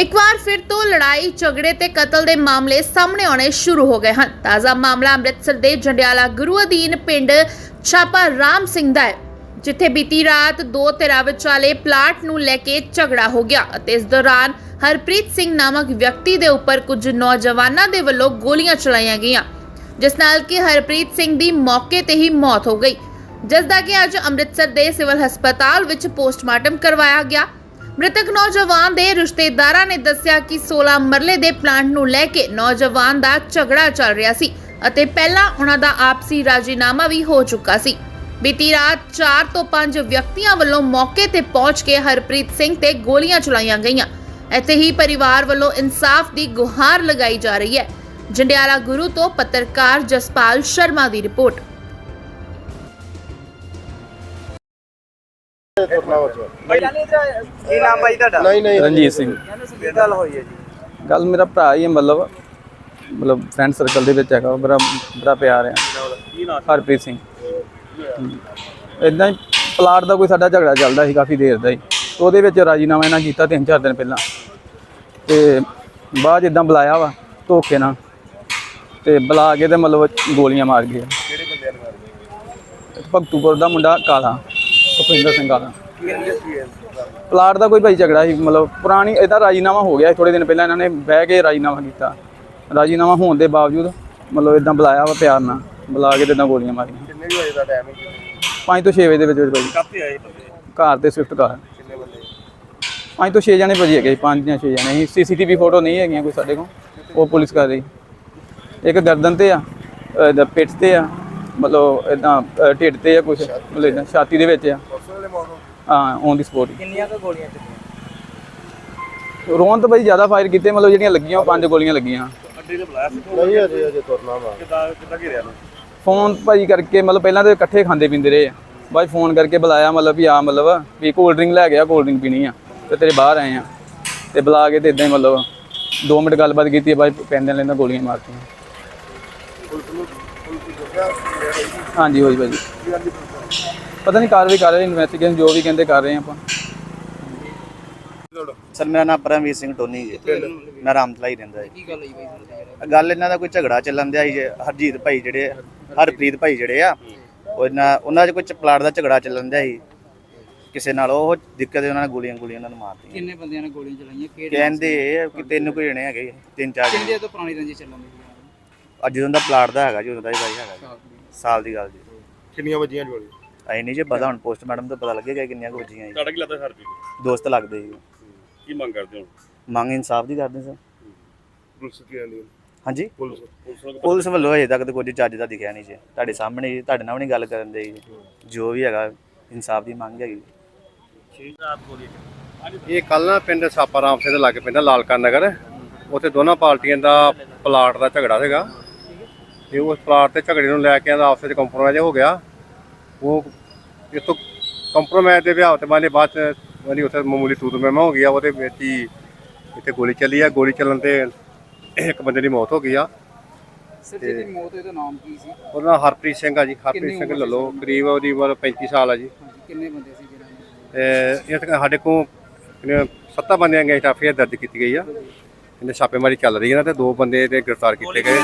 ਇੱਕ ਵਾਰ ਫਿਰ ਤੋਂ ਲੜਾਈ, ਝਗੜੇ ਤੇ ਕਤਲ ਦੇ ਮਾਮਲੇ ਸਾਹਮਣੇ ਆਉਣੇ ਸ਼ੁਰੂ ਹੋ ਗਏ ਹਨ। ਤਾਜ਼ਾ ਮਾਮਲਾ ਅੰਮ੍ਰਿਤਸਰ ਦੇ ਜੰਡਿਆਲਾ ਗੁਰੂ ਅਧੀਨ ਪਿੰਡ ਛਾਪਾ ਰਾਮ ਸਿੰਘ ਦਾ ਹੈ, ਜਿੱਥੇ ਬੀਤੀ ਰਾਤ ਦੋ ਧਿਰਾਂ ਵਿਚਾਲੇ ਪਲਾਟ ਨੂੰ ਲੈ ਕੇ ਝਗੜਾ ਹੋ ਗਿਆ ਅਤੇ ਇਸ ਦੌਰਾਨ ਹਰਪ੍ਰੀਤ ਸਿੰਘ ਨਾਮਕ ਵਿਅਕਤੀ ਦੇ ਉੱਪਰ ਕੁਝ ਨੌਜਵਾਨਾਂ ਦੇ ਵੱਲੋਂ ਗੋਲੀਆਂ ਚਲਾਈਆਂ ਗਈਆਂ, ਜਿਸ ਨਾਲ ਕਿ ਹਰਪ੍ਰੀਤ ਸਿੰਘ ਦੀ ਮੌਕੇ ਤੇ ਹੀ ਮੌਤ ਹੋ ਗਈ। ਜਿਸ ਦਾ ਕਿ ਅੱਜ ਅੰਮ੍ਰਿਤਸਰ ਦੇ ਸਿਵਲ ਹਸਪਤਾਲ ਵਿੱਚ ਪੋਸਟਮਾਰਟਮ ਕਰਵਾਇਆ ਗਿਆ। ਮ੍ਰਿਤਕ ਨੌਜਵਾਨ ਦੇ ਰਿਸ਼ਤੇਦਾਰਾਂ ਨੇ ਦੱਸਿਆ ਕਿ 16 ਮਰਲੇ ਦੇ ਪਲਾਂਟ ਨੂੰ ਲੈ ਕੇ ਨੌਜਵਾਨ ਦਾ ਝਗੜਾ ਚੱਲ ਰਿਹਾ ਸੀ ਅਤੇ ਪਹਿਲਾਂ ਉਹਨਾਂ ਦਾ ਆਪਸੀ ਰਾਜੀਨਾਮਾ ਵੀ ਹੋ ਚੁੱਕਾ ਸੀ। ਬੀਤੀ ਰਾਤ 4 ਤੋਂ 5 ਵਿਅਕਤੀਆਂ ਵੱਲੋਂ ਮੌਕੇ ਤੇ ਪਹੁੰਚ ਕੇ ਹਰਪ੍ਰੀਤ ਸਿੰਘ ਤੇ ਗੋਲੀਆਂ ਚਲਾਈਆਂ ਗਈਆਂ। ਇੱਥੇ ਹੀ ਪਰਿਵਾਰ ਵੱਲੋਂ ਇਨਸਾਫ ਦੀ ਗੁਹਾਰ ਲਗਾਈ ਜਾ ਰਹੀ ਹੈ। ਜੰਡਿਆਲਾ ਗੁਰੂ ਤੋਂ ਪੱਤਰਕਾਰ ਜਸਪਾਲ ਸ਼ਰਮਾ ਦੀ ਰਿਪੋਰਟ। ਕੀ ਨਾਮ ਬਾਈ ਤੁਹਾਡਾ? ਨਹੀਂ ਨਹੀਂ। ਰਣਜੀਤ ਸਿੰਘ। ਕੀ ਗੱਲ ਹੋਈ ਹੈ ਜੀ? ਗੱਲ ਮੇਰਾ ਭਰਾ ਹੀ ਹੈ ਮਤਲਬ ਮਤਲਬ ਫਰੈਂਡ ਸਰਕਲ ਦੇ ਵਿੱਚ ਹੈਗਾ ਉਹ ਮੇਰਾ ਬੜਾ ਪਿਆਰ ਹੈ। ਹਰਪ੍ਰੀਤ ਸਿੰਘ। ਇਦਾਂ ਹੀ ਪਲਾਟ ਦਾ ਕੋਈ ਸਾਡਾ ਝਗੜਾ ਚੱਲਦਾ ਸੀ ਕਾਫੀ ਦੇਰ ਦਾ ਹੀ। ਤੇ ਉਹਦੇ ਵਿੱਚ ਰਾਜੀਨਾਮਾ ਇਹਨਾਂ ਕੀਤਾ ਤਿੰਨ ਚਾਰ ਦਿਨ ਪਹਿਲਾਂ। ਤੇ ਬਾਅਦ ਇਦਾਂ ਬੁਲਾਇਆ ਵਾ ਧੋਖੇ ਨਾਲ ਤੇ ਬੁਲਾ ਕੇ ਤੇ ਮਤਲਬ ਗੋਲੀਆਂ ਮਾਰ ਗਏ। ਕਿਹੜੇ ਬੰਦਿਆਂ ਨੂੰ ਮਾਰ ਭਗਤੂਪੁਰ ਦਾ ਮੁੰਡਾ ਕਾਲਾ। ਭੁਪਿੰਦਰ ਸਿੰਘ ਹੈ ਪਲਾਟ ਦਾ ਕੋਈ ਭਾਈ ਝਗੜਾ ਸੀ ਮਤਲਬ ਪੁਰਾਣੀ ਇਹਦਾ ਰਾਜੀਨਾਮਾ ਹੋ ਗਿਆ ਥੋੜੇ ਦਿਨ ਪਹਿਲਾਂ ਇਹਨਾਂ ਨੇ ਬਹਿ ਕੇ ਰਾਜੀਨਾਮਾ ਕੀਤਾ। ਰਾਜੀਨਾਮਾ ਹੋਣ ਦੇ ਬਾਵਜੂਦ ਮਤਲਬ ਇਦਾਂ ਬੁਲਾਇਆ ਵਾ ਪਿਆਰ ਨਾਲ ਬੁਲਾ ਕੇ ਤੇ ਇਦਾਂ ਗੋਲੀਆਂ ਮਾਰੀਆਂ। ਕਿੰਨੇ ਵਜੇ ਦਾ ਟਾਈਮ ਹੈ 5 ਤੋਂ 6 ਵਜੇ ਦੇ ਵਿੱਚ ਵਿੱਚ ਭਾਈ। ਕਾਫੀ ਆਏ ਬੰਦੇ। ਘਰ ਤੇ ਸਵਿਫਟ ਕਾਰ। ਕਿੰਨੇ ਬੰਦੇ? 5 ਤੋਂ 6 ਜਣੇ ਭਾਜੀ ਹੈਗੇ 5 ਜਾਂ 6 ਜਣੇ ਸੀ। ਸੀਸੀਟੀਵੀ ਫੋਟੋ ਨਹੀਂ ਹੈਗੀਆਂ ਕੋਈ ਸਾਡੇ ਕੋਲ ਉਹ ਪੁਲਿਸ ਕਰ ਰਹੀ। ਇੱਕ ਗਰਦਨ ਤੇ ਆ ਇਹਦਾ ਪਿੱਠ ਤੇ ਆ ਮਤਲਬ ਇਦਾਂ ਢਿੱਡ ਤੇ ਆ ਕੁਝ ਮਤਲਬ ਛਾਤੀ ਦੇ ਵਿੱਚ ਆ। ਔਨ ਦੀ ਸਪੋਟ ਕਿੰਨੀਆਂ ਕੁ ਗੋਲੀਆਂ ਚੱਲੀਆਂ? ਰੋਣ ਤਾਂ ਭਾਈ ਜ਼ਿਆਦਾ ਫਾਇਰ ਕੀਤੇ ਮਤਲਬ ਜਿਹੜੀਆਂ ਲੱਗੀਆਂ ਉਹ ਪੰਜ ਗੋਲੀਆਂ ਲੱਗੀਆਂ। ਅੱਡੇ ਤੇ ਬੁਲਾਇਆ ਸੀ। ਨਹੀਂ ਅਜੇ ਅਜੇ ਤੁਰਨਾ ਵਾ। ਕਿੱਦਾਂ ਕਿੱਦਾਂ ਘਿਰਿਆ ਨੂੰ ਫੋਨ ਭਾਈ ਕਰਕੇ ਮਤਲਬ ਪਹਿਲਾਂ ਤਾਂ ਇਕੱਠੇ ਖਾਂਦੇ ਪੀਂਦੇ ਰਹੇ ਆ। 'ਚ ਫੋਨ ਕਰਕੇ ਬੁਲਾਇਆ ਮਤਲਬ ਵੀ ਆ ਮਤਲਬ ਵੀ ਕੋਲਡ ਡਰਿੰਕ ਲੈ ਗਿਆ ਕੋਲਡ ਡਰਿੰਕ ਪੀਣੀ ਆ। ਤੇ ਤੇਰੇ ਬਾਹਰ ਆਏ ਆ। ਤੇ ਬੁਲਾ ਕੇ ਤੇ ਇਦਾਂ ਹੀ ਮਤਲਬ 2 ਮਿੰਟ ਗੱਲਬਾਤ ਕੀਤੀ ਬਾਅਦ ਪੈਂਦੇ ਲੈਂਦਾ ਗੋਲੀਆਂ ਮਾਰਤੀਆਂ ਪੁਲਿਸ ਨੂੰ ਪੁਲਿਸ ਨੂੰ ਦੱਸਿਆ ਹਾਂਜੀ ਹੋਈ ਭਾਜੀ ਪਤਾ ਨਹੀਂ ਕਾਰਵਾਈ ਕਰ ਰਹੇ ਇਨਵੈਸਟੀਗੇਸ਼ਨ ਜੋ ਵੀ ਕਹਿੰਦੇ ਕਰ ਰਹੇ ਆ ਆਪਾਂ। ਸਰ ਮੇਰਾ ਨਾਮ ਪਰਮਵੀਰ ਸਿੰਘ ਟੋਨੀ ਜੀ। ਮੈਂ ਰਾਮਤਲਾ ਹੀ ਰਹਿੰਦਾ ਜੀ। ਕੀ ਗੱਲ ਇਹਨਾਂ ਦਾ ਕੋਈ ਝਗੜਾ ਚੱਲਣ ਦਿਆ ਜੀ ਹਰਜੀਤ ਭਾਈ ਜਿਹੜੇ ਹਰਪ੍ਰੀਤ ਭਾਈ ਜਿਹੜੇ ਆ ਉਹ ਇਹਨਾਂ ਉਹਨਾਂ 'ਚ ਕੋਈ ਪਲਾਟ ਦਾ ਝਗੜਾ ਚੱਲਣ ਦਿਆ ਸੀ। ਕਿਸੇ ਨਾਲ ਉਹ ਦਿੱਕਤ ਉਹਨਾਂ ਨੇ ਗੋਲੀਆਂ ਗੋਲੀਆਂ ਉਹਨਾਂ ਨੂੰ ਮਾਰਤੀਆਂ ਕਿੰਨੇ ਬੰਦਿਆਂ ਨੇ ਗੋਲੀਆਂ ਚਲਾਈਆਂ? ਕਿਹੜੇ ਕਹਿੰਦੇ ਕਿ ਤਿੰਨ ਕੋਈ ਜਣੇ ਹੈਗੇ ਤਿੰਨ ਚਾਰ ਕਿੰਨੇ ਜਣੇ। ਤੋਂ ਪੁਰਾਣੀ ਰੰਜੀ ਚੱਲਣ ਦੀ? ਅੱਜ ਜਦੋਂ ਦਾ ਪਲਾਟ ਦਾ ਹੈਗਾ ਜੀ ਉਦੋਂ ਦਾ ਹੀ ਭਾਈ ਹੈਗਾ ਜੀ। ਸਾਲ ਦੀ। ਗੱਲ ਜੀ। ਕਿੰਨੀਆਂ ਵਜੀਆਂ ਜੋੜੀ ਐ ਨਹੀਂ ਜੇ ਪਤਾ ਹੁਣ ਪੋਸਟਮਾਰਟਮ ਤੋਂ ਪਤਾ ਲੱਗੇਗਾ ਕਿੰਨੀਆਂ ਕੁ ਵੱਜੀਆਂ ਜੀ। ਤੁਹਾਡਾ ਕੀ ਲੱਗਦਾ ਹਰ ਵੀ ਦੋਸਤ ਲੱਗਦੇ ਜੀ। ਕੀ ਮੰਗ ਕਰਦੇ ਹੋ? ਮੰਗ ਇਨਸਾਫ ਦੀ ਕਰਦੇ ਸਰ। ਪੁਲਿਸ ਕੀ ਆਂਦੀ ਹਾਂਜੀ? ਪੁਲਿਸ। ਪੁਲਿਸ ਨੂੰ ਪੁਲਿਸ ਵੱਲੋਂ ਅਜੇ ਤੱਕ ਤਾਂ ਕੁਝ ਚੱਜ ਦਾ ਦਿਖਿਆ ਨਹੀਂ ਜੀ। ਤੁਹਾਡੇ ਸਾਹਮਣੇ ਤੁਹਾਡੇ ਨਾਲ ਵੀ ਨਹੀਂ ਗੱਲ ਕਰਨ ਦੇ ਜੋ। ਵੀ ਹੈਗਾ ਇਨਸਾਫ ਦੀ ਮੰਗ ਹੈਗੀ। ਇਹ ਕੱਲ ਨਾ ਪਿੰਡ ਸਾਪਾਰਾਮ ਸਿੰਘ ਦੇ ਲਾਗੇ ਪਿੰਡ ਲਾਲਕਾ ਨਗਰ। ਉੱਥੇ ਦੋਨਾਂ ਪਾਰਟੀਆਂ ਦਾ ਪਲਾਟ ਦਾ ਝਗੜਾ ਸੀਗਾ। ਤੇ ਉਸ ਪਲਾਟ ਤੇ ਝਗੜੇ ਨੂੰ ਲੈ ਕੇ ਇਹਦਾ ਆਪਸ ਵਿੱਚ ਕੰਪਰੋਮਾਈਜ਼ ਹੋ ਗਿਆ ਉਹ ਇਤੋਂ ਕੰਪਰੋਮਾਈਜ਼ ਦੇ ਵਿਆਹ ਤੇ ਬਾਅਦ ਬਾਅਦ ਉਹਦੀ ਉੱਥੇ ਮਾਮੂਲੀ ਤੂਤ ਮਹਿਮਾ ਹੋ ਗਿਆ ਉਹਦੇ ਵਿੱਚ ਹੀ ਇੱਥੇ ਗੋਲੀ ਚੱਲੀ ਆ। ਗੋਲੀ ਚੱਲਣ ਤੇ ਇੱਕ ਬੰਦੇ ਦੀ ਮੌਤ ਹੋ ਗਈ ਆ। ਸਰ ਜਿਹਦੀ ਮੌਤ ਹੋਈ ਦਾ ਨਾਮ ਕੀ ਸੀ? ਉਹਦਾ ਨਾਂ ਹਰਪ੍ਰੀਤ ਸਿੰਘ ਆ ਜੀ। ਹਰਪ੍ਰੀਤ ਸਿੰਘ ਲੱਲੋ ਕਰੀਬ ਉਹਦੀ ਉਮਰ 35 ਸਾਲ ਆ ਜੀ। ਕਿੰਨੇ ਬੰਦੇ ਸੀ ਤੇ ਇਹ ਤੱਕ ਸਾਡੇ ਕੋਲ ਸੱਤਾਂ ਬੰਦਿਆਂ ਗਏ ਐਫਆਈਆਰ ਦਰਜ ਕੀਤੀ ਗਈ ਆ। ਇਹਨੇ ਛਾਪੇਮਾਰੀ ਚੱਲ ਰਹੀ ਹੈ ਨਾ ਤੇ ਦੋ ਬੰਦੇ ਤੇ ਗ੍ਰਿਫਤਾਰ ਕੀਤੇ ਗਏ।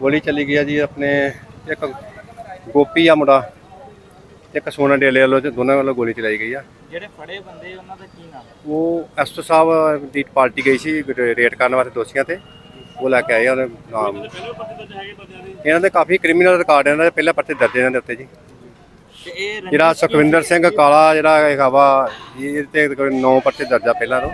ਗੋਲੀ ਚੱਲੀ ਗਈ ਆ ਜੀ ਆਪਣੇ ਇੱਕ ਗੋਪੀ ਆ ਮੁੰਡਾ ਇੱਕ ਸੋਨਾ ਡੇਲੇ ਵੱਲੋਂ ਤੇ ਦੋਨਾਂ ਵੱਲੋਂ ਗੋਲੀ ਚਲਾਈ ਗਈ ਆ। ਜਿਹੜੇ ਫੜੇ ਬੰਦੇ ਉਹਨਾਂ ਦਾ ਕੀ ਨਾਮ? ਉਹ ਐਸਟੋ ਸਾਹਿਬ ਦੀ ਪਾਰਟੀ ਗਈ ਸੀ ਰੇਟ ਕਰਨ ਵਾਸਤੇ ਦੋਸ਼ੀਆਂ ਤੇ। ਉਹ ਲੈ ਕੇ ਆਏ ਆ ਉਹਦੇ ਨਾਮ ਇਹਨਾਂ ਦੇ ਕਾਫੀ ਕ੍ਰਿਮੀਨਲ ਰਿਕਾਰਡ ਇਹਨਾਂ ਦੇ ਪਹਿਲਾਂ ਪਰਚੇ ਦਰਜ ਇਹਨਾਂ ਦੇ ਉੱਤੇ ਜੀ। ਜਿਹੜਾ ਸੁਖਵਿੰਦਰ ਸਿੰਘ ਕਾਲਾ ਜਿਹੜਾ ਹੈਗਾ ਵਾ ਇਹ ਤੇ ਨੌ ਪਰਚੇ ਦਰਜਾ ਪਹਿਲਾਂ ਤੋਂ।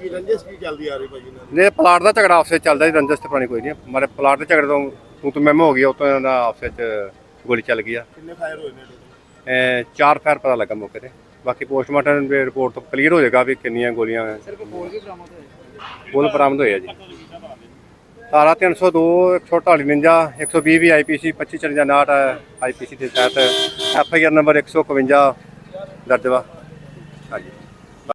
ਕੀ ਰੰਜਿਸ਼ ਕੀ ਚੱਲਦੀ ਆ ਰਹੀ ਭਾਜੀ ਨਾਲ ਨੇ ਪਲਾਟ ਦਾ ਝਗੜਾ ਆਪਸੇ ਚੱਲਦਾ ਜੀ ਰੰਜਸ ਤੇ ਪਾਣੀ ਕੋਈ ਨਹੀਂ। ਮਾਰੇ ਪਲਾਟ ਦੇ ਝਗੜੇ ਤੋਂ ਤੂੰ ਤੇ ਮੈਮ ਹੋ ਗਿਆ ਉਤੋਂ ਇਹਨਾਂ ਦਾ ਆਪਸੇ ਚ ਗੋਲੀ ਚੱਲ ਗਈ ਆ। ਕਿੰਨੇ ਫਾਇਰ ਹੋਏ ਨੇ ਇਹ ਚਾਰ ਫਾਇਰ ਪਤਾ ਲੱਗਾ ਮੌਕੇ ਤੇ। ਬਾਕੀ ਪੋਸਟਮਾਰਟਮ ਦੀ ਰਿਪੋਰਟ ਤੋਂ ਕਲੀਅਰ ਹੋ ਜਾਏਗਾ ਵੀ ਕਿੰਨੀਆਂ ਗੋਲੀਆਂ ਸਰ ਕੋਈ ਬੋਲ ਬਰਾਮਦ ਹੋਏ ਗੋਲ ਬਰਾਮਦ ਹੋਏ ਆ ਜੀ। ਧਾਰਾ 302 148 120 ਵੀ ਆਈਪੀਸੀ 2554 ਆਈਪੀਸੀ ਦੇ ਤਹਿਤ। ਐਫ ਆਈ ਆਰ ਨੰਬਰ 151 ਦਰਜ ਵਾ। ਹਾਂਜੀ।